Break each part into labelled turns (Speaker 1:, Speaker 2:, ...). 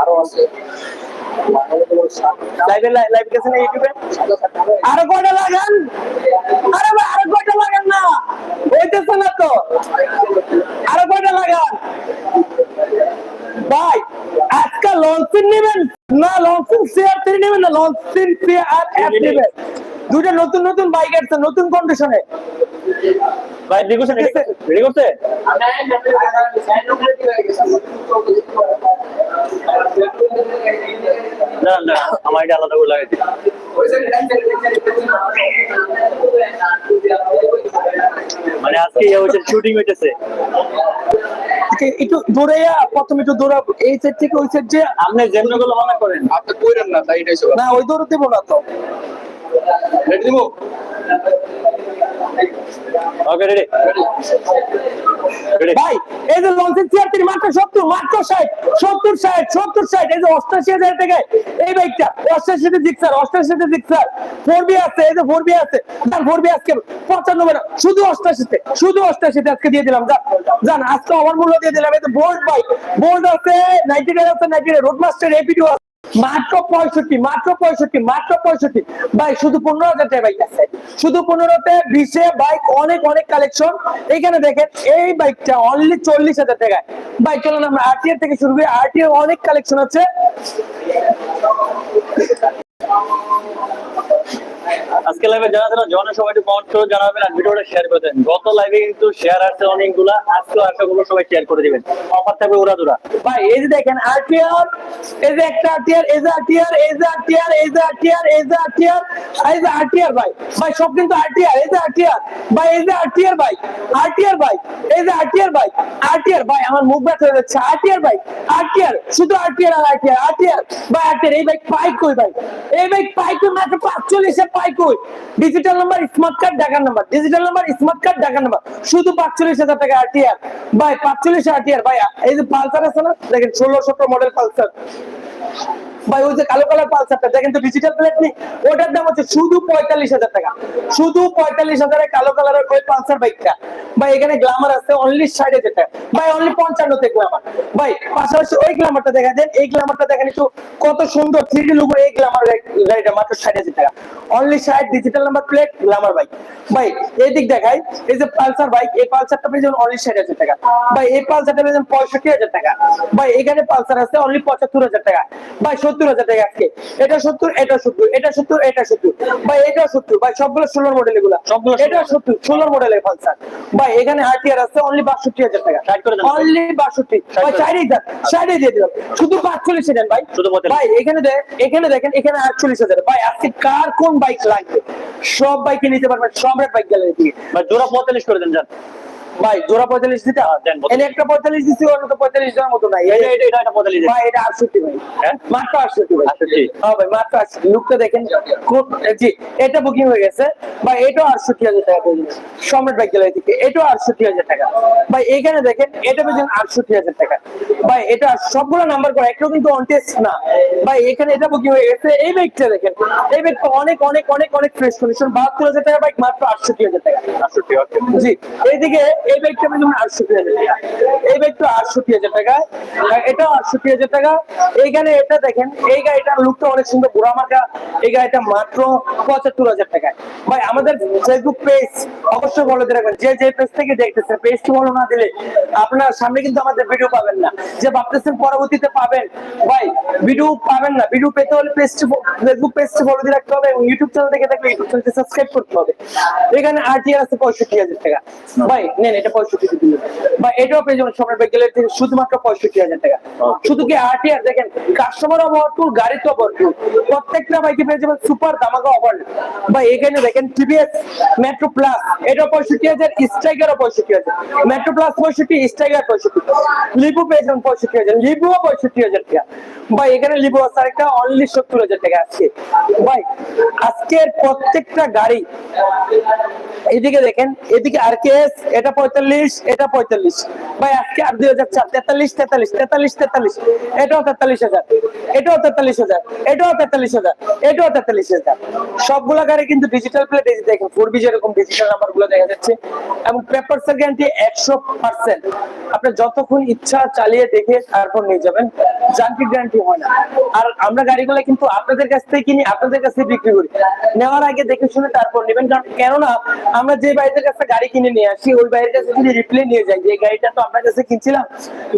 Speaker 1: আরও আছে
Speaker 2: লাইভে লাইভ গেছে ইউটিউবে? আরও কয়টা লাগান? আরে ভাই আরও কয়টা লাগান না? হইতেছে না তো। আরও কয়টা লাগান? ভাই আজকে লঞ্চিন নেবেন? না লঞ্চিন শেয়ার থ্রি নেবেন না লঞ্চিন শেয়ার অ্যাপ নেবেন। দুইটা নতুন নতুন বাইক আসছে নতুন কন্ডিশনে রেডি করছে রেডি করছে না না আমার এটা আলাদা করে লাগাই মানে আজকে ইয়ে হচ্ছে শুটিং হইতেছে। একটু দূরে প্রথম একটু দূরে এই সেট থেকে ওই সেট যে আপনি যেমনগুলো মনে করেন?
Speaker 1: আপনি কইরেন না তাই এটাই
Speaker 2: না ওই দূরে দিব না তো।
Speaker 1: দিব?
Speaker 2: ওকে রেডি ভাই, এই যে লঞ্চের মাত্র সত্তর মাত্র সত্তর সত্তর এই যে অষ্টাশি হাজার এই বাইকটা অষ্টাশিতে অষ্টাশিতে ফোর বি আছে, এই যে ফোর বি আছে ফোর বি আজকে পঁচানব্বই শুধু অষ্টাশিতে শুধু অষ্টাশিতে আজকে দিয়ে দিলাম, যান আজকে আমার মূল্য দিয়ে দিলাম, এই যে বোল্ড বাইক বোল্ড আছে নাইনটি আছে নাইনটি রোড মাস্টার এপিডিও মাত্র পঁয়ষট্টি মাত্র পঁয়ষট্টি মাত্র পঁয়ষট্টি। ভাই, শুধু পনেরো হাজার বাইক আছে। শুধু পনেরোতে বিশে বাইক অনেক অনেক কালেকশন এখানে দেখেন, এই বাইকটা অনলি চল্লিশ হাজার টাকায়। ভাই, চলুন আমরা আরটিআর থেকে শুরু করি। আরটিআর অনেক কালেকশন আছে। আজকে লাইভে সবাই একটু কমেন্ট করে জানাবেন আর ভিডিওটা শেয়ার করে দেন গত লাইভে কিন্তু শেয়ার অনেকগুলা আজকে আশা করব সবাই শেয়ার করে দিবেন অফার থাকবে দুরা ভাই এই যে দেখেন এই যে একটা এই যে এই যে এই যে এই যে এই যে ভাই ভাই সব কিন্তু এই যে ভাই এই যে আরটিআর ভাই ভাই এই যে আরটিআর ভাই ভাই আমার মুখ ব্যথা হয়ে যাচ্ছে আরটিআর ভাই আরটিআর শুধু আরটিআর আর আরটিআর ভাই এই বাইক পাই কই ভাই এই বাইক পাই কই মাত্র পাঁচচল্লিশে পাই কই? ডিজিটাল নাম্বার স্মার্ট কার্ড ঢাকার number digital number smart card ঢাকার নাম্বার শুধু পাঁচচল্লিশ হাজার টাকা আরটিআর ভাই, পাঁচচল্লিশ আরটিআর ভাই এই যে পালসার আছে না, দেখেন ষোলো সতেরো মডেল পালসার। ভাই, ওই যে কালো কালার পালসারটা, দেখেন তো ডিজিটাল প্লেট নেই, ওটার দাম হচ্ছে শুধু পঁয়তাল্লিশ হাজার টাকা। শুধু পঁয়তাল্লিশ হাজারে কালো কালারের ওই পালসার বাইকটা। ভাই, এখানে গ্লামার আছে অনলি ষাট হাজার ভাই অনলি পঞ্চান্নতে গ্লামার ভাই, পাশাপাশি ওই গ্লামারটা দেখা দেন এই গ্লামারটা দেখেন একটু, কত সুন্দর থ্রি ডি লুগো এই গ্লামার গাড়িটা মাত্র ষাট হাজার টাকা। অনলি ষাট digital number plate glamour bike ভাই এই দিক দেখাই, এই যে পালসার বাইক এই পালসারটা পেয়ে যাবেন অনলি ষাট হাজার টাকা। ভাই, এই পালসারটা পেয়ে যাবেন পঁয়ষট্টি হাজার টাকা। ভাই, এখানে পালসার আছে অনলি পঁচাত্তর হাজার টাকা। ভাই সত্তর হাজার টাকা আজকে। এটা সত্তর এটা সত্তর এটা সত্তর এটা সত্তর। ভাই এটা সত্তর। ভাই সবগুলো ষোলোর মডেল এগুলা। এটা সত্তর ষোলোর মডেলের পালসার ভাই এখানে আরটিআর আছে অনলি বাষট্টি হাজার টাকা। অনলি বাষট্টি। ভাই
Speaker 3: করে দেন।
Speaker 2: দেন দিয়ে দিলাম। শুধু পাঁচচল্লিশ দেন ভাই। ভাই এখানে দেখ এখানে দেখেন এখানে আটচল্লিশ হাজার। ভাই আজকে কার কোন বাইক লাগবে? সব বাইকে নিতে পারবেন সম্রাট বাইক গ্যালারি থেকে।
Speaker 3: ভাই জোড়া পঁয়তাল্লিশ করে দেন যান।
Speaker 2: ভাই জোড়া পঁয়তাল্লিশ দিতে এনে একটা পঁয়তাল্লিশ দিচ্ছি অন্য তো পঁয়তাল্লিশ দেওয়ার মতো নাই।
Speaker 3: এটা
Speaker 2: ভাই আটষট্টি ভাই।
Speaker 3: হ্যাঁ?
Speaker 2: মাত্র আটষট্টি ভাই। হ্যাঁ ভাই মাত্র আটষট্টি। লুকটা দেখেন খুব জি এটা বুকিং হয়ে গেছে। ভাই এটাও আটষট্টি হাজার টাকা পেয়ে সম্রাট বাইক গ্যালারি থেকে এটাও আটষট্টি হাজার টাকা। ভাই এখানে দেখেন এটা পেয়েছেন আটষট্টি হাজার টাকা। ভাই এটা সবগুলো নাম্বার করা একটাও কিন্তু অন টেস্ট না। ভাই এখানে এটা বুকিং হয়ে গেছে। এই বাইকটা দেখেন এই বাইকটা অনেক অনেক অনেক অনেক ফ্রেশ কন্ডিশন বাহাত্তর হাজার টাকা বাইক মাত্র আটষট্টি হাজার টাকা।
Speaker 3: আটষট্টি
Speaker 2: জি এইদিকে এই টাকা এই হাজার টাকা। আর টাকা। এইখানে এটা দেখেন, এই গাড়িটার লুকটা অনেক সুন্দর, বুড়া মার্কা। এই গাড়িটা মাত্র পঁচাত্তর হাজার টাকায়। ভাই, আমাদের ফেসবুক পেজ অবশ্যই দিয়ে যে যে পেজ থেকে দেখতেছেন পেজটি না দিলে আপনার সামনে কিন্তু আমাদের ভিডিও পাবেন না। যে, ভাবতেছেন পরবর্তীতে পাবেন, ভাই ভিডিও পাবেন না। ভিডিও পেতে হলে পেজটি ফেসবুক পেজটি ফলো দিয়ে রাখতে হবে এবং ইউটিউব চ্যানেল দেখে থাকলে ইউটিউব চ্যানেলটি সাবস্ক্রাইব করতে হবে। এখানে আরটিআর আছে পঁয়ষট্টি হাজার টাকা। ভাই, নেন। এটা পঁয়ষট্টি দিন ভাই এটাও পেয়ে যাবেন সম্রাট বাইক গ্যালারি শুধুমাত্র পঁয়ষট্টি হাজার টাকা। শুধু কি আরটিআর দেখেন কাস্টমার ভরপুর গাড়ি তো প্রত্যেকটা বাইকে পেয়ে যাবেন সুপার দামাকা অফার ভাই এখানে দেখেন টিভিএস মেট্রো প্লাস এটা পঁয়ষট্টি হাজার স্ট্রাইকারও পঁয়ষট্টি হাজার। মেট্রো প্লাস পঁয়ষট্টি স্ট্রাইকার পঁয়ষট্টি। লিবু পেয়ে যাবেন পঁয়ষট্টি হাজার। লিবুও পঁয়ষট্টি হাজার টাকা। ভাই এখানে লিবু আছে আরেকটা অনলি সত্তর হাজার টাকা আছে। ভাই আজকের প্রত্যেকটা গাড়ি এদিকে দেখেন এদিকে আর এটা পঁয়তাল্লিশ, এটা পঁয়তাল্লিশ। ভাই, আজকে আর দুই হাজার চার, তেতাল্লিশ তেতাল্লিশ তেতাল্লিশ তেতাল্লিশ। এটাও তেতাল্লিশ হাজার, এটাও তেতাল্লিশ হাজার, এটাও তেতাল্লিশ হাজার, এটাও তেতাল্লিশ হাজার। গাড়ি কিন্তু ডিজিটাল প্লেট এই দেখেন ফোর বি যেরকম ডিজিটাল নাম্বারগুলো দেখা যাচ্ছে। এবং পেপার গ্যারান্টি একশো পার্সেন্ট যতক্ষণ ইচ্ছা চালিয়ে দেখে তারপর নিয়ে যাবেন। যান্ত্রিক গ্যারান্টি হয় না। আর আমরা গাড়িগুলো কিন্তু আপনাদের কাছ থেকে কিনি, আপনাদের কাছে বিক্রি করি। নেওয়ার আগে দেখে শুনে তারপর নেবেন। কারণ কেননা, আমরা যে বাইরের কাছে গাড়ি কিনে নিয়ে আসি, ওই বাইরের কাছে যদি রিপ্লে নিয়ে যাই যে গাড়িটা তো আপনার কাছে কিনছিলাম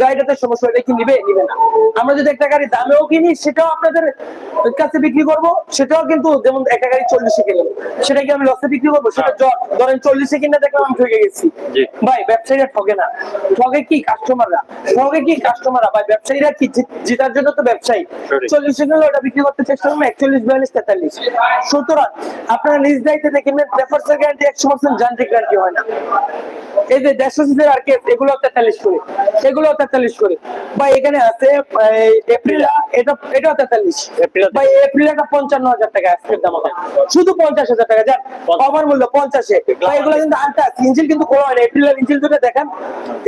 Speaker 2: গাড়িটাতে সমস্যা হলে কি নিবে? নিবে না। আমরা যদি একটা গাড়ি দামেও কিনি সেটাও আপনাদের কাছে বিক্রি করব। সেটাও কিন্তু যেমন একটা গাড়ি চল্লিশে কিনলাম সেটা কি আমি লসে বিক্রি করব। সেটা ধরেন চল্লিশে কিনে দেখলাম আমি ঠকে গেছি। ভাই ব্যবসায়ীরা ঠকে না। ঠকে কি কাস্টমাররা ঠকে কি কাস্টমাররা ভাই ব্যবসায়ীরা কি জেতার জন্য তো ব্যবসায়ী। চল্লিশে কিনলে ওটা বিক্রি করতে চেষ্টা করব একচল্লিশ বিয়াল্লিশ তেতাল্লিশ। সুতরাং আপনারা নিজ দায়িত্বে দেখেন গ্যারান্টি একশো পার্সেন্ট যান্ত্রিক গ্যারান্টি হয় না। এই যে দেড়শো সিসির আর কেস এগুলো তেতাল্লিশ করে এগুলো তেতাল্লিশ করে। বা এখানে আছে এপ্রিলা এটা এটাও তেতাল্লিশ। ভাই এপ্রিল একটা পঞ্চান্ন হাজার টাকা আজকের দাম শুধু পঞ্চাশ হাজার টাকা যান কমার মূল্য পঞ্চাশে। ভাই এগুলো কিন্তু আনটাস ইঞ্জিল কিন্তু খোলা হয় না। এপ্রিলের ইঞ্জিল দুটো দেখেন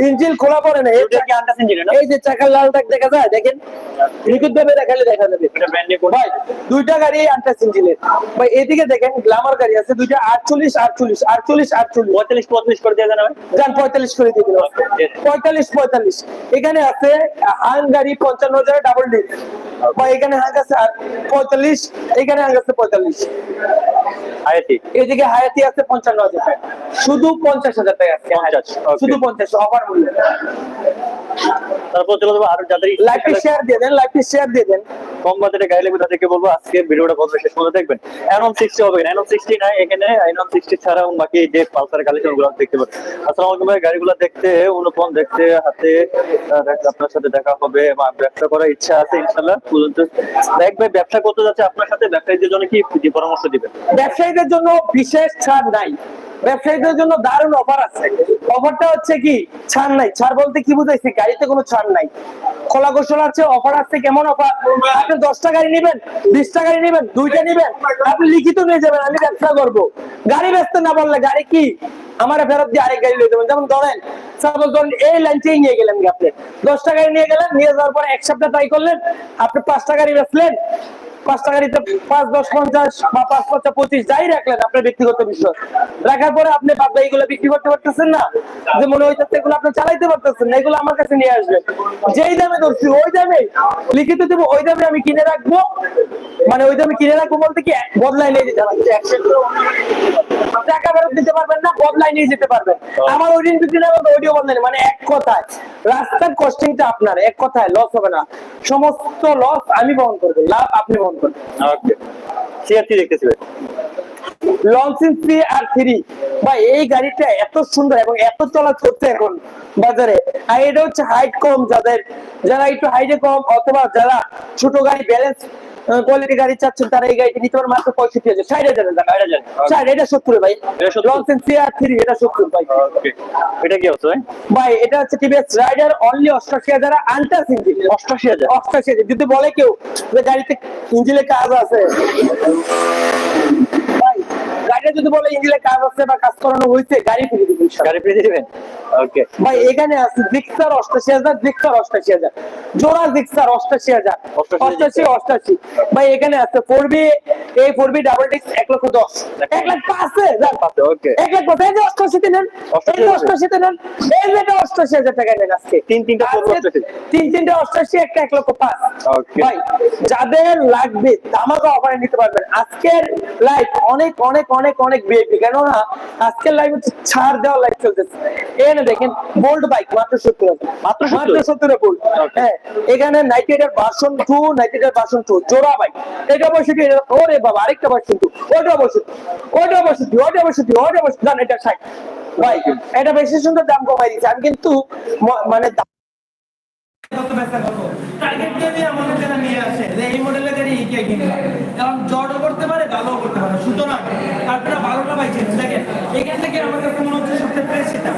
Speaker 2: ইঞ্জিল খোলা পড়ে না। এই
Speaker 3: এটা কি
Speaker 2: যে চাকার লাল দাগ দেখা যায় দেখেন। লিকুইড ভাবে দেখালে দেখা যাবে।
Speaker 3: এটা
Speaker 2: ভাই দুইটা গাড়ি আনটাস ইঞ্জিনের ভাই এদিকে দেখেন গ্লামার গাড়ি আছে দুইটা আটচল্লিশ আটচল্লিশ আটচল্লিশ আটচল্লিশ।
Speaker 3: পঁয়তাল্লিশ পঁয়তাল্লিশ করে দেন ভাই?
Speaker 2: যান পঁয়তাল্লিশ করে দিয়ে দিলাম। পঁয়তাল্লিশ পঁয়তাল্লিশ। এখানে আছে হাং গাড়ি পঞ্চান্ন হাজার ডাবল ডি বা এখানে হাং আছে পঁয়তাল্লিশ এখানে হাং আছে পঁয়তাল্লিশ। এদিকে হায়াতি আছে পঞ্চান্ন হাজার টাকা। শুধু পঞ্চাশ হাজার টাকা আছে শুধু পঞ্চাশ অফার মূল্য।
Speaker 3: তারপর চলে যাব আরও যাদের
Speaker 2: লাইফটি শেয়ার দিয়ে দেন লাইফটি শেয়ার দিয়ে দেন।
Speaker 3: কম বাজেটে গাড়ি লাগবে তাদেরকে বলব আজকে ভিডিওটা কত শেষ পর্যন্ত দেখবেন। এনম সিক্সটি হবে। এনম সিক্সটি নাই এখানে এনম সিক্সটি ছাড়াও বাকি যে পালসার কালেকশনগুলো দেখতে পারেন ভাই, গাড়িগুলো দেখতে, অনুপম দেখতে, হাতে আপনার সাথে দেখা হবে ব্যবসা করার ইচ্ছা আছে ইনশাআল্লাহ, পর্যন্ত। ভাই, ব্যবসা করতে যাচ্ছে আপনার সাথে, ব্যবসায়ীদের জন্য কি পরামর্শ দিবেন?
Speaker 2: ব্যবসায়ীদের জন্য বিশেষ ছাড় নাই। ব্যবসায়ীদের জন্য দারুণ অফার আছে। অফারটা হচ্ছে কি, ছাড় নাই। ছাড় বলতে কি বুঝাইছে? গাড়িতে কোনো ছাড় নাই। খোলা গোসল আছে, অফার আছে, কেমন অফার? আপনি দশটা গাড়ি নেবেন, বিশটা গাড়ি নেবেন, দুইটা নেবেন, আপনি লিখিত নিয়ে যাবেন, আমি ব্যবসা করব। গাড়ি ব্যস্ত না বললে গাড়ি কি? আমার ফেরত দিয়ে আরেক গাড়ি নিয়ে যাবেন যেমন ধরেন সাপোজ ধরেন এই লাইনটাই নিয়ে গেলেন আপনি। দশটা গাড়ি নিয়ে গেলেন, নিয়ে যাওয়ার পরে এক সপ্তাহ ট্রাই করলেন, আপনি পাঁচটা গাড়ি বেচলেন পাঁচটা নিতে পাঁচ, দশ, পঞ্চাশ বা পাঁচ, পঞ্চাশ, পঁচিশ, যাই রাখলেন আপনার ব্যক্তিগত বিষয়। রাখার পরে আপনি বাদ এইগুলো বিক্রি করতে পারতেছেন না? যে মনে হইতেছে এগুলো আপনি চালাইতে পারতেছেন না, এগুলো আমার কাছে নিয়ে আসবেন। যেই দামে ধরছি, ওই দামে লিখিত দেবো, ওই দামে আমি কিনে রাখব। মানে ওই দামে কিনে রাখব বলতে কি বদলাই নিয়ে পারবেন টাকা ফেরত দিতে পারবেন না বদলাই নিয়ে যেতে পারবেন। আমার ওই বিক্রি না ওইটিও বদলাই মানে এক কথায় রাস্তার কস্টিংটা আপনার এক কথায় লস হবে না। সমস্ত লস আমি বহন করব লাভ আপনি বহন করবেন।
Speaker 3: ওকে সিআরটি দেখতেছি ভাই
Speaker 2: লঞ্চিং থ্রি আর থ্রি বা এই গাড়িটা এত সুন্দর এবং এত চলা চলছে এখন বাজারে। আর এটা হচ্ছে হাইট কম যাদের যারা একটু হাইটে কম অথবা যারা ছোট গাড়ি ব্যালেন্স কোয়ালিটি গাড়ি চাচ্ছেন তারা এই গাড়িটি নিতে পারে মাত্র পঁয়ষট্টি হাজার। ষাট হাজার টাকা
Speaker 3: ষাট
Speaker 2: এটা সত্তর ভাই।
Speaker 3: এটা 70
Speaker 2: লঞ্চিং থ্রি এটা সত্তর ভাই।
Speaker 3: এটা কি হচ্ছে ভাই?
Speaker 2: এটা হচ্ছে টিভিএস রাইডার অনলি অষ্টাশি হাজার আন্টাস ইঞ্জিন
Speaker 3: অষ্টাশি হাজার?
Speaker 2: অষ্টাশি হাজার। যদি বলে কেউ যে গাড়িতে ইঞ্জিনে কাজ আছে গাড়িটা যদি বলে কাজ আছে বা কাজ করানো হয়েছে গাড়ি ফিরে দিবে ইনশাআল্লাহ।
Speaker 3: গাড়ি ফ্রি দিবেন? ওকে
Speaker 2: ভাই এখানে আছে জিক্সার অষ্টাশি হাজার জিক্সার অষ্টাশি হাজার। জোড়া জিক্সার অষ্টাশি হাজার।
Speaker 3: অষ্টাশি
Speaker 2: অষ্টাশি ভাই এখানে আছে ফোর বি এই ফোর বি ডাবল ডিক্স এক লক্ষ দশ। এক লাখ পাঁচে
Speaker 3: ওকে
Speaker 2: এক লাখ পাঁচ এই যে অষ্টাশিতে নেন এই যে অষ্টাশিতে নেন এই যে অষ্টাশি হাজার টাকা নেন আজকে।
Speaker 3: তিন তিনটা
Speaker 2: তিন তিনটা অষ্টাশি একটা এক লক্ষ পাঁচ। ভাই যাদের লাগবে দামাকা অফারে নিতে পারবেন। আজকের লাইভ অনেক অনেক অনেক অনেক কেননা আজকের লাইভ ছাড় লাইভ চলতেছে। এখানে দেখেন বোল্ড বাইক মাত্র সত্তর
Speaker 3: মাত্র
Speaker 2: মাত্র সত্তর বোল্ড হ্যাঁ এখানে ninety version two ninety version two জোড়া বাইক এটা বসে কি? ওরে বাবা আরেকটা ভার্সন টু ওটা বসে ওটা বসে ওটা বসে ওটা বসে জান এটা ষাট। ভাই এটা বেশি সুন্দর দাম কমাই দিচ্ছে। আমি কিন্তু মানে
Speaker 4: কত পয়সা কত টার্গেট দিয়ে দিয়ে আমার নিয়ে আসে। যে এই মডেলের গাড়ি এগিয়ে কিনবে কারণ জটও করতে পারে ভালোও করতে পারে। সুতরাং আপনারা ভালোটা পাইছেন দেখেন এখান থেকে আমার কাছে মনে হচ্ছে সবচেয়ে ফ্রেশ এটা।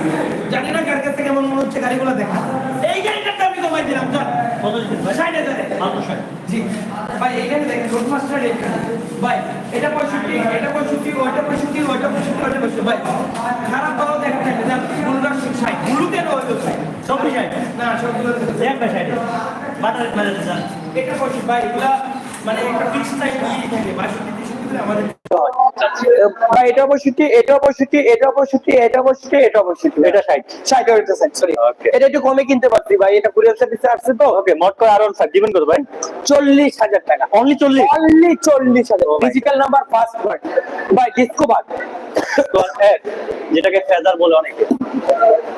Speaker 4: জানি না কার কাছে কেমন মনে হচ্ছে গাড়িগুলো দেখা। এই গাড়িটার দামই কমাই দিলাম জান
Speaker 3: কত দিচ্ছেন ভাই
Speaker 4: ষাট হাজারে জি। ভাই এখানে দেখেন রোড মাস্টার ভাই এটা পঁয়ষট্টি এটা পঁয়ষট্টি ওইটা পঁয়ষট্টি ওইটা পঁয়ষট্টি ওইটা পঁয়ষট্টি। ভাই খারাপ ভালো দেখা থাকে না কোনটা ষাট ব্লু কেন হইল ষাট
Speaker 3: চব্বিশ ষাট
Speaker 4: না সবগুলো
Speaker 3: বাটার
Speaker 4: এটা এগুলা মানে একটা ফিক্সড টাইম দিয়ে থাকে। বাষট্টি তেষট্টি করে আমাদের
Speaker 2: এটা পঁয়ষট্টি এটা পঁয়ষট্টি এটা পঁয়ষট্টি এটা পঁয়ষট্টি এটা পঁয়ষট্টি
Speaker 3: এটা ষাট
Speaker 2: ষাট ওইটা ষাট সরি এটা একটু কমে কিনতে পারছি ভাই। এটা কুরিয়ার সার্ভিসে আসছে তো।
Speaker 3: ওকে মোট করে আরও ফাইভ দিবেন কত ভাই?
Speaker 2: চল্লিশ হাজার টাকা।
Speaker 3: অনলি চল্লিশ?
Speaker 2: অনলি চল্লিশ হাজার। ডিজিটাল নাম্বার ফার্স্ট ওয়ার্ড ভাই ডিসকো বাদ
Speaker 3: যেটাকে ফেজার বলে অনেকে।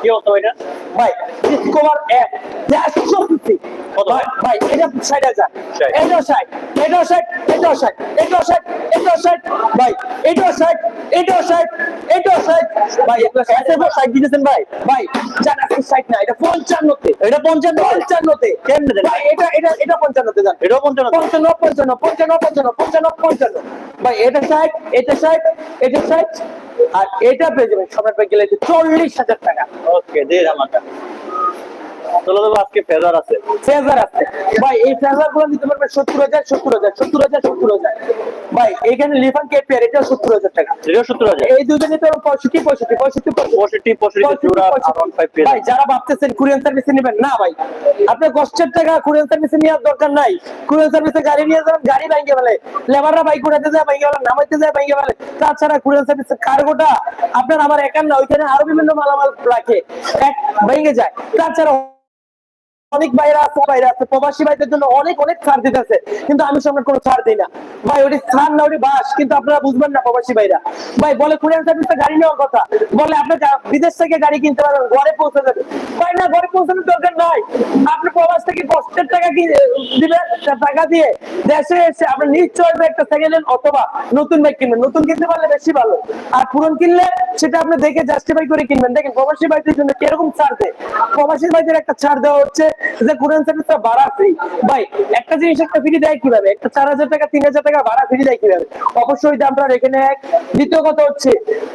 Speaker 3: কি হতো এটা?
Speaker 2: ভাই ডিসকভার অ্যাপ দেড়শো ফিফটি
Speaker 3: ভাই?
Speaker 2: এটা ষাট হাজার। এটা ষাট এটাও ষাট এটাও ষাট এটাও ষাট এটাও ষাট। ভাই এটা ষাট। ষাট এটাও ষাট ভাই ষাট দিতেছেন ভাই। ভাই ষাট না এটা পঞ্চান্নতে।
Speaker 3: এটা পঞ্চান্ন।
Speaker 2: পঞ্চান্নতে।
Speaker 3: কেমনে দেন?
Speaker 2: ভাই এটা এটা এটা পঞ্চান্নতে যান।
Speaker 3: এটাও পঞ্চান্ন।
Speaker 2: পঞ্চান্ন পঞ্চান্ন পঞ্চান্ন পঞ্চান্ন পঞ্চান্ন পঞ্চান্ন। ভাই এটা ষাট এটা ষাট এটা ষাট আর এটা পেয়ে যাবেন সম্রাট ভাই গেলে চল্লিশ হাজার টাকা।
Speaker 3: ওকে দিয়ে আমাকে চলো দেবো আজকে ফেজার আছে।
Speaker 2: ফেজার আছে। ভাই এই ফেজারগুলো নিতে পারবেন সত্তর হাজার সত্তর হাজার সত্তর হাজার সত্তর হাজার। ভাই এখানে লিফান কেট পেয়ার এটা সত্তর হাজার টাকা।
Speaker 3: এটাও সত্তর হাজার?
Speaker 2: এই দুটো নিতে পারবেন পঁয়ষট্টি পঁয়ষট্টি পঁয়ষট্টি
Speaker 3: পঁয়ষট্টি। পঁয়ষট্টি জোড়া আরাউন্ড ফাইভ পেয়ে
Speaker 2: ভাই যারা ভাবতেছেন কুরিয়ান সার্ভিসে নেবেন না ভাই। আপনার কষ্টের টাকা কুরিয়ান সার্ভিসে নেওয়ার দরকার নাই। কুরিয়ান সার্ভিসে গাড়ি নিয়ে যাবেন গাড়ি ফেলে। লেবাররা বাইক উঠাতে যায় ফেলে নামাইতে যায় ফেলে। তাছাড়া কুরিয়ান সার্ভিসের কার্গোটা আপনার আমার একার না ওইখানে আরও বিভিন্ন মালামাল রাখে। এক ভেঙে যায়। তাছাড়া অনেক বাইরে আছে বাইরে আছে, প্রবাসী ভাইদের জন্য অনেক অনেক ছাড় দিতেছে, কিন্তু আমি সামনে কোনো ছাড় দিই না। ভাই, ওটি ছাড় না, ওটি বাস, কিন্তু আপনারা বুঝবেন না প্রবাসী ভাইরা। ভাই, বলে কুরিয়ান সার্ভিসে গাড়ি নেওয়ার কথা, বলে আপনি বিদেশ থেকে গাড়ি কিনতে পারবেন, ঘরে পৌঁছে যাবে ভাই, না, ঘরে পৌঁছানোর দরকার নাই। আপনি প্রবাস থেকে কষ্টের টাকা কি দিবেন টাকা দিয়ে? দেশে এসে আপনি নিজ চয়েসে একটা সেকেন্ড হ্যান্ড অথবা নতুন বাইক কিনবেন। নতুন কিনতে পারলে বেশি ভালো। আর পুরন কিনলে সেটা আপনি দেখে জাস্টিফাই করে কিনবেন। দেখেন, প্রবাসী ভাইদের জন্য কীরকম ছাড় দেয়? প্রবাসী ভাইদের একটা ছাড় দেওয়া হচ্ছে যে কোরআন ভাড়া ফ্রি ভাই, একটা জিনিস একটা ফ্রি দেয় কীভাবে? একটা চার হাজার টাকা, তিন হাজার টাকা ভাড়া ফ্রি দেয় কীভাবে? অবশ্যই দামটা দ্বিতীয় কথা হচ্ছে,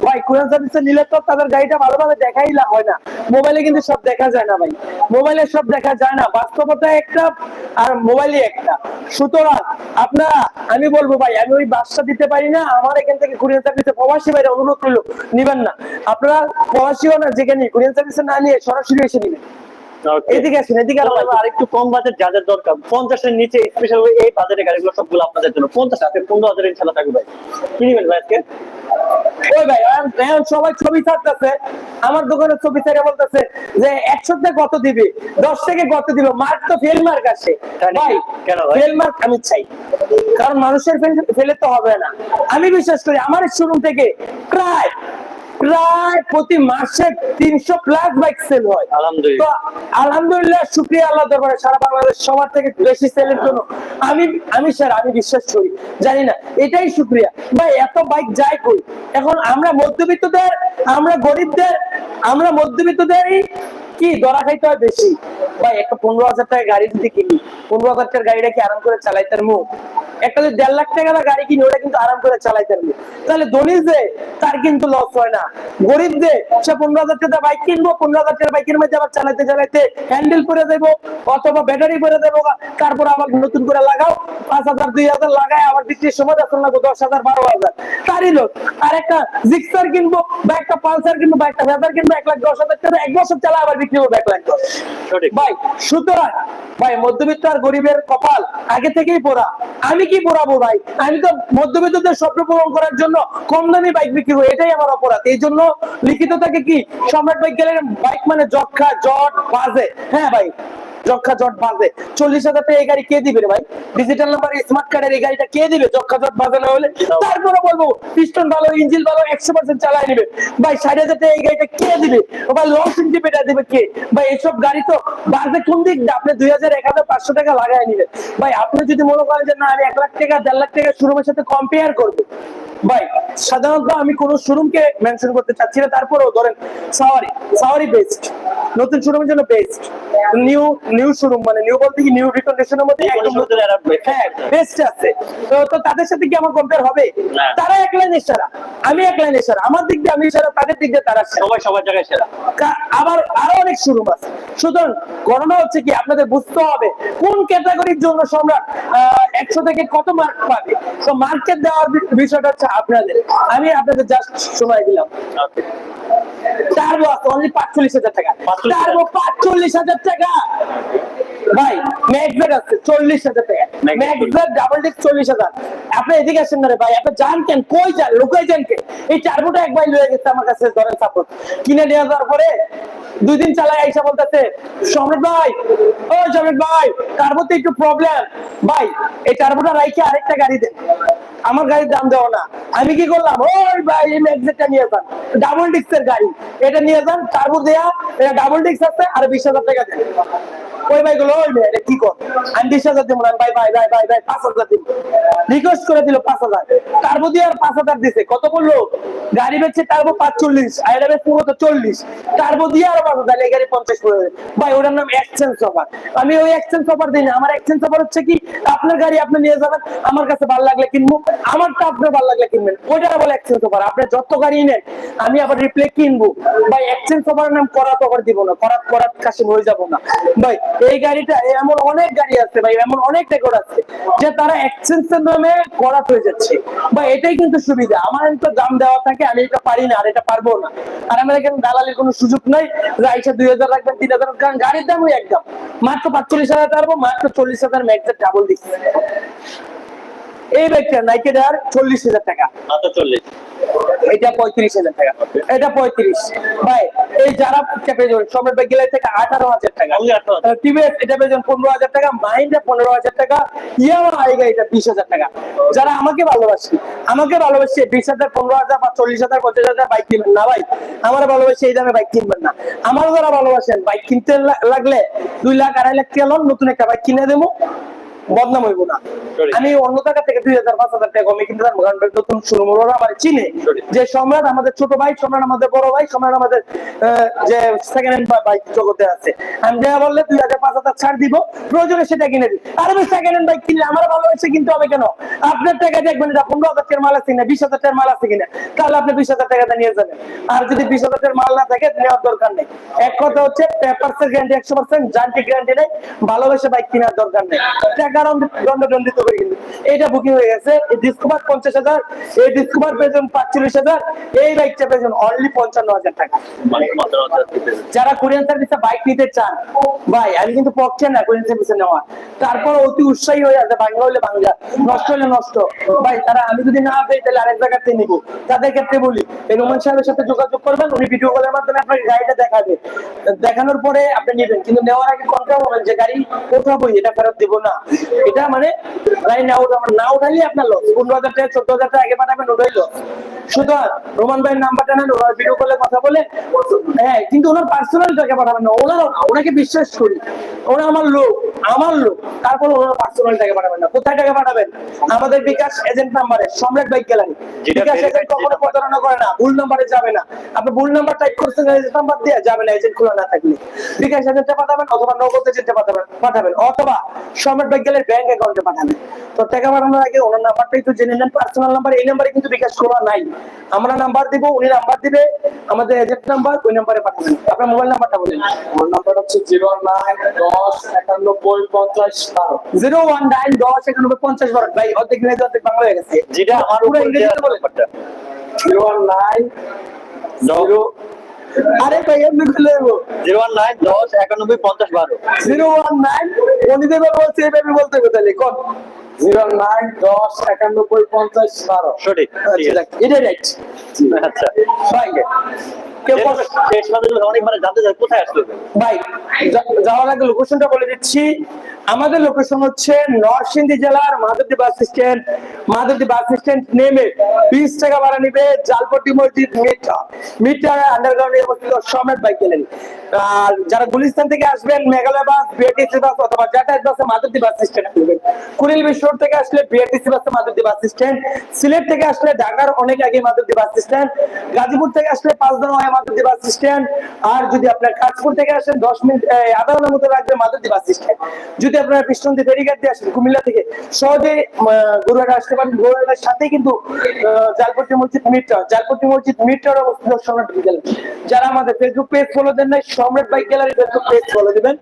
Speaker 2: ভাই কোরআন নিলে তো তাদের গাড়িটা ভালোভাবে দেখাই হয় না। মোবাইলে কিন্তু সব দেখা যায় না, ভাই। মোবাইলে সব দেখা যায় না। বাস্তবতা একটা আর মোবাইলে একটা। সুতরাং আপনারা, আমি বলব, ভাই, আমি ওই বাসটা দিতে পারি না। আমার এখান থেকে কুরিয়ান সার্ভিসে প্রবাসী ভাইরা অনুরোধ করল, নিবেন না। আপনারা প্রবাসীও না যেখানে কুরিয়ান সার্ভিসে না নিয়ে সরাসরি এসে নিবেন। এদিকে আসেন এদিকে আরও
Speaker 3: আর একটু কম বাজেট যাদের দরকার। পঞ্চাশের নিচে স্পেশাল এই বাজেটের গাড়িগুলো সবগুলো আপনাদের জন্য। পঞ্চাশ থেকে পনেরো হাজার ইনশাল্লাহ থাকবে ভাই। কি নেবেন ভাই আজকে?
Speaker 2: ওই ভাই এখন- এখন সবাই ছবি ছাড়তেছে। আমার দোকানে ছবি ছেড়ে বলতেছে যে একশো থেকে কত দিবি? দশ থেকে কত দিব? মার্ক তো ফেল মার্ক আসে ভাই ফেল মার্ক আমি চাই। কারণ মানুষের ফেলে তো হবে না। আমি বিশ্বাস করি আমার শোরুম থেকে প্রায় প্রায় প্রতি মাসে তিনশো প্লাস বাইক সেল হয়।
Speaker 3: আলহামদুলিল্লাহ।
Speaker 2: আলহামদুলিল্লাহ শুক্রিয়া আল্লাহ দরবারে সারা বাংলাদেশ সবার থেকে বেশি সেলের জন্য। আমি আমি স্যার আমি বিশ্বাস করি জানি না এটাই শুক্রিয়া। ভাই এত বাইক যায় কই? এখন আমরা মধ্যবিত্তদের আমরা গরিবদের আমরা মধ্যবিত্তদেরই কি দরা খাইতে হয় বেশি? ভাই একটা পনেরো হাজার টাকা গাড়ি যদি কিনি পনেরো হাজার টাকার গাড়িটা কি আরাম করে চালাইতে মুখ একটা যদি দেড় লাখ টাকা গাড়ি কিনি ওটা কিন্তু আরাম করে চালাইতে পারব তাহলে ধনী যে তার কিন্তু লস হয় না। গরিব যে সে পনেরো হাজার টাকা বাইক কিনবো পনেরো হাজার টাকা বাইকের মধ্যে আবার চালাইতে চালাইতে হ্যান্ডেল করে দেবো অথবা ব্যাটারি করে দেবো তারপর আবার নতুন করে লাগাও পাঁচ হাজার দুই হাজার লাগায় আবার বিক্রির সময় যখন লাগবো দশ হাজার বারো হাজার। তারই লোক আর একটা জিক্সার কিনবো বা একটা পালসার কিনবো বা একটা ফেদার কিনবো এক লাখ দশ হাজার টাকা এক বছর চালা আবার বিক্রি করব এক লাখ দশ। ভাই সুতরাং ভাই মধ্যবিত্ত আর গরিবের কপাল আগে থেকেই পোড়া। আমি কি পড়াবো ভাই? আমি তো মধ্যবিত্তদের স্বপ্ন পূরণ করার জন্য কম দামি বাইক বিক্রি করি, এটাই আমার অপরাধ। এই জন্য লিখিত থাকে কি, সম্রাট বাইক গেলে বাইক মানে যক্ষা, জট, বাজে। হ্যাঁ ভাই। যক্ষা জট বাজে চল্লিশ হাজার টাকা এই গাড়ি কে দিবে ভাই? ডিজিটাল নাম্বার স্মার্ট কার্ডের এই গাড়িটা কে দিবে? যক্ষা জট বাজে না হলে? তারপরে বলব পিস্টন ভালো ইঞ্জিন ভালো একশো পার্সেন্ট নিবে। ভাই ষাট হাজার টাকা এই গাড়িটা কে দিবে? ইন্ডিপেন্ডার দিবে কে? ভাই এইসব গাড়ি তো বাজে কোন দিক আপনি দুই হাজার এক হাজার পাঁচশো টাকা লাগাই নিবে ভাই আপনি যদি মনে করেন যে না আমি এক লাখ টাকা দেড় লাখ টাকা শোরুমের সাথে কম্পেয়ার করব। ভাই সাধারণত আমি কোন শোরুমকে মেনশন করতে চাচ্ছি না। তারপরেও ধরেন সাওয়ারি সাওয়ারি বেস্ট নতুন শোরুমের জন্য বেস্ট নিউ নিউ শোরুম মানে নিউ বলতে কি নিউ রিকন্ডিশনের মধ্যে একদম নতুন হ্যাঁ বেস্ট আছে। তো তাদের সাথে কি আমার কম্পেয়ার হবে? তারা এক লাইনের সেরা। আমি এক লাইনের সেরা। আমার দিক দিয়ে আমি সেরা তাদের দিক দিয়ে তারা
Speaker 3: সবাই সবার জায়গায় সেরা।
Speaker 2: আবার আরও অনেক শোরুম আছে। সুতরাং ঘটনা হচ্ছে কি আপনাদের বুঝতে হবে কোন ক্যাটাগরির জন্য সম্রাট একশো থেকে কত মার্ক পাবে। তো মার্কেট দেওয়ার বিষয়টা আপনাদের। আমি আপনাদের জাস্ট সময় দিলাম। টার্বো আছে অনলি পাঁচচল্লিশ হাজার টাকা।
Speaker 3: 45,000
Speaker 2: টার্বো পাঁচচল্লিশ হাজার টাকা। ভাই ম্যাকবেট আছে চল্লিশ হাজার টাকা।
Speaker 3: Macbeth
Speaker 2: ম্যাকবেট ডাবল ডিক চল্লিশ হাজার। আপনি এদিকে আসেন না রে ভাই আপনি জান কেন? কই যান? লুকাই যান কে এই টার্বোটা একবার লয়ে গেছে আমার কাছে ধরেন সাপোর্ট কিনে নিয়ে যাওয়ার পরে দুই দিন চালায় আইসা বলতেছে সম্রাট ভাই ও সম্রাট ভাই টার্বোতে একটু প্রবলেম ভাই এই টার্বোটা রাইখে আরেকটা গাড়ি দেন আমার গাড়ির দাম দেওয়া না। আমি কি করলাম? ওই ভাই এই ম্যাগজেটটা নিয়ে যান। ডাবল ডিস্কের গাড়ি। এটা নিয়ে যান টার্বো দেয়া এটা ডাবল ডিস্ক আছে আর বিশ হাজার টাকা দেন। ওই ভাই গুলো ওই মেয়ে কি কর? আমি বিশ হাজার দিব ভাই ভাই আমার আপনার গাড়ি আপনি নিয়ে যাবেন, আমার কাছে ভালো লাগলে কিনবো আমারটা আপনার ভালো লাগলে কিনবেন। ওইটা বলে এক্সচেঞ্জ অফার আপনি যত গাড়ি নেন, আমি আবার রিপ্লে কিনবো। ভাই এক্সচেঞ্জ অফারের নাম করাত অফার দিব না। করাত করাত কাশিম হয়ে যাব না। ভাই, এই গাড়িটা এমন অনেক গাড়ি আছে, ভাই, এমন অনেক রেকর্ড আছে। যে তারা এক্সচেঞ্জের নামে করাত হয়ে যাচ্ছে। বা এটাই কিন্তু সুবিধা। আমার তো দাম দেওয়া থাকে, আমি এটা পারি না, আর এটা পারব না। আর আমার এখানে দালালের কোনো সুযোগ নাই রাইসা দুই হাজার রাখবেন, তিন হাজার কারণ গাড়ির দাম ওই একদম। মাত্র পাঁচচল্লিশ হাজার পারব, মাত্র চল্লিশ হাজার ম্যাক্সের ডাবল দিচ্ছে। এই ব্যাগটা চল্লিশ হাজার টাকা। এটা পঁয়ত্রিশ হাজার টাকা। এটা পঁয়ত্রিশ। ভাই এই যারা পেয়েছেন সম্রাট ব্যাগ গেলে থেকে আঠারো হাজার টাকা। টিভিএস এটা পেয়েছেন পনেরো হাজার টাকা পনেরো হাজার টাকা ইয়ামা আইগা এটা বিশ হাজার টাকা। যারা আমাকে ভালোবাসে আমাকে ভালোবাসে বিশ হাজার পনেরো হাজার বা চল্লিশ হাজার পঞ্চাশ হাজার বাইক কিনবেন না ভাই। আমার ভালোবাসে এই দামে বাইক কিনবেন না। আমার যারা ভালোবাসেন বাইক কিনতে লাগলে দুই লাখ আড়াই লাখ টাকা লোন নতুন একটা বাইক কিনে দেবো। বদনাম হইব না। আমি অন্য টাকা থেকে দুই হাজার পাঁচ হাজার টাকা কমে কিনতে পারব কারণ নতুন শুরু আমার চিনে। যে সম্রাট আমাদের ছোট ভাই সম্রাট আমাদের বড় ভাই সম্রাট আমাদের যে সেকেন্ড হ্যান্ড বাইক জগতে আছে। আমি বললে দুই হাজার পাঁচ হাজার ছাড় দিব প্রয়োজনে সেটা কিনে দিই। আর আমি সেকেন্ড হ্যান্ড বাইক কিনলে আমার ভালো হয়েছে কিনতে হবে কেন? আপনার টাকা দেখবেন এটা পনেরো হাজার টাকার মাল আছে কিনা বিশ হাজার টাকার মাল আছে কিনা। তাহলে আপনি বিশ হাজার নিয়ে যাবেন। আর যদি বিশ হাজার টাকার মাল না থাকে নেওয়ার দরকার নেই। এক কথা হচ্ছে পেপারসের গ্যারান্টি একশো পার্সেন্ট গ্যারান্টি নেই ভালোবেসে বাইক কেনার দরকার নেই। টাকা দণ্ড দণ্ডিত হয়ে গেল এটা বুকিং হয়ে গেছে। এই ডিসকভার পঞ্চাশ হাজার, এই ডিসকভার পেয়েছেন পাঁচচল্লিশ হাজার, এই বাইকটা পেয়েছেন অনলি পঞ্চান্ন হাজার টাকা। যারা কোরিয়ান সার্ভিসে বাইক নিতে চান, ভাই, আমি কিন্তু পক্ষে না কোরিয়ান সার্ভিসে নেওয়া। তারপর অতি উৎসাহী হয়ে আছে, বাংলা হলে বাংলা, নষ্ট হলে নষ্ট। ভাই, তারা আমি যদি না পাই, তাহলে আরেক জায়গাতে নিবো। তাদের ক্ষেত্রে বলি রোমান সাহেবের সাথে যোগাযোগ করবেন, উনি ভিডিও কলের মাধ্যমে আপনাকে গাড়িটা দেখাবে। দেখানোর পরে আপনি নেবেন, কিন্তু নেওয়ার আগে কনফার্ম হবেন যে গাড়ি কোথাও এটা ফেরত দিব না। এটা মানে গাড়ি না উঠা না উঠাইলে আপনার লস পনেরো হাজার টাকা, চোদ্দ হাজার টাকা আগে পাঠাবেন, ওটাই লস সুতরাং, রোমান ভাইয়ের নাম্বারটা নেন, ওনার ভিডিও কলে কথা বলে হ্যাঁ কিন্তু ওনার পার্সোনাল টাকা পাঠাবেন না ওনার ওনাকে বিশ্বাস করি। ওরা আমার লোক আমার লোক। তারপর ওনার পার্সোনাল টাকা পাঠাবেন না। কোথায় টাকা পাঠাবেন? আমাদের বিকাশ এজেন্ট নাম্বারে সম্রাট বাইক গ্যালারি। বিকাশ এজেন্ট কখনো প্রতারণা করে না ভুল নাম্বারে যাবে না। আপনি ভুল নাম্বার টাইপ করছেন এজেন্ট নাম্বার দিয়ে যাবে না এজেন্ট খোলা না থাকলে। বিকাশ এজেন্টে পাঠাবেন অথবা নগদ এজেন্টে পাঠাবেন পাঠাবেন। অথবা সম্রাট বাইক গ্যালারি ব্যাংক অ্যাকাউন্টে পাঠাবেন। তো টাকা পাঠানোর আগে ওনার নাম্বারটা একটু জেনে নেন। পার্সোনাল নাম্বার এই নাম্বারে কিন্তু বিকাশ খোলা নাই। আমরা নাম্বার দিব উনি নাম্বার দিবে আমাদের এজেন্ট নাম্বার ওই নাম্বারে পাঠাবেন। আপনার মোবাইল নাম্বারটা বলেন।
Speaker 1: ফোন নাম্বার হচ্ছে জিরো নাইন দশ একানব্বই পঞ্চাশ
Speaker 2: জিরো ওয়ান নাইন দশ একানব্বই পঞ্চাশ বারো ভাই অর্ধেক ইংরেজি অর্ধেক বাংলা হয়ে গেছে।
Speaker 3: যেটা আমার
Speaker 2: পুরো ইংরেজিতে
Speaker 3: দেওয়া
Speaker 2: বলেন
Speaker 3: ব্যাপারটা।
Speaker 1: নাইন জিরো
Speaker 2: আরে ভাই এমনি খুলে দেবো
Speaker 3: জিরো ওয়ান নাইন দশ একানব্বই পঞ্চাশ বারো।
Speaker 2: জিরো ওয়ান নাইন অনিদেবের বলছে এইভাবে বলতে হবে তাহলে কোন?
Speaker 1: জিরো নাইন দশ একানব্বই পঞ্চাশ বারো।
Speaker 3: সঠিক ঠিক
Speaker 2: আচ্ছা, এটা রাইট
Speaker 3: আচ্ছা।
Speaker 2: ভাই
Speaker 3: মানে জানতে চাই কোথায় আসলো
Speaker 2: ভাই যাওয়ার আগে লোকেশনটা বলে দিচ্ছি। আমাদের লোকেশন হচ্ছে নরসিংদী জেলার Madhabdi bus stand. Madhabdi bus stand নেমে বিশ টাকা ভাড়া নিবে জালপট্টি মসজিদ মিটা মিটার আন্ডারগ্রাউন্ডে অবস্থিত সমেত বাইক গেলেন আর যারা গুলিস্তান থেকে আসবেন, মেঘালয় বাস বিএটিসি বাস অথবা যাতায়াত বাসে মাধবদী বাস স্ট্যান্ডে করবেন কুড়িল বিশ্ব যশোর থেকে আসলে বিআরটিসি বাসে মাধবদী বাস স্ট্যান্ড সিলেট থেকে আসলে ঢাকার অনেক আগে মাধবদী বাস স্ট্যান্ড গাজীপুর থেকে আসলে পাঁচদন হয় মাধবদী বাস স্ট্যান্ড আর যদি আপনার কাজপুর থেকে আসেন, দশ মিনিট আধা ঘণ্টার মতো লাগবে মাধবদী বাস স্ট্যান্ড যদি আপনারা পিস্টনদি ফেরিঘাট দিয়ে আসেন, কুমিল্লা থেকে সহজে গরুয়াটা আসতে পারেন। গরুয়াটার সাথে কিন্তু জালপট্টি মসজিদ মিটটা জালপট্টি মসজিদ মিটটার অবস্থিত সম্রাট গ্যালারি যারা আমাদের ফেসবুক পেজ ফলো দেন নাই, Samrat bike gallery Facebook page follow দিবেন।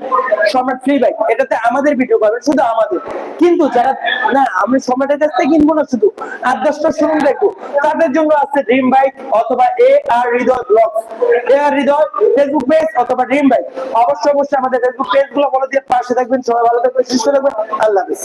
Speaker 2: সম্রাট ফ্রি বাইক এটাতে আমাদের ভিডিও পাবেন, শুধু আমাদের। কিন্তু যারা, না আমি সম্রাটের কাছ থেকে কিনবো না শুধু আট দশটা শোরুম দেখব। তাদের জন্য আছে ড্রিম বাইক অথবা A R Hridoy blog A R Hridoy Facebook page অথবা ড্রিম বাইক অবশ্যই অবশ্যই আমাদের ফেসবুক পেজগুলো ফলো দিয়ে পাশে থাকবেন। সবাই ভালো থাকবেন, সুস্থ থাকবেন। আল্লাহ হাফিজ।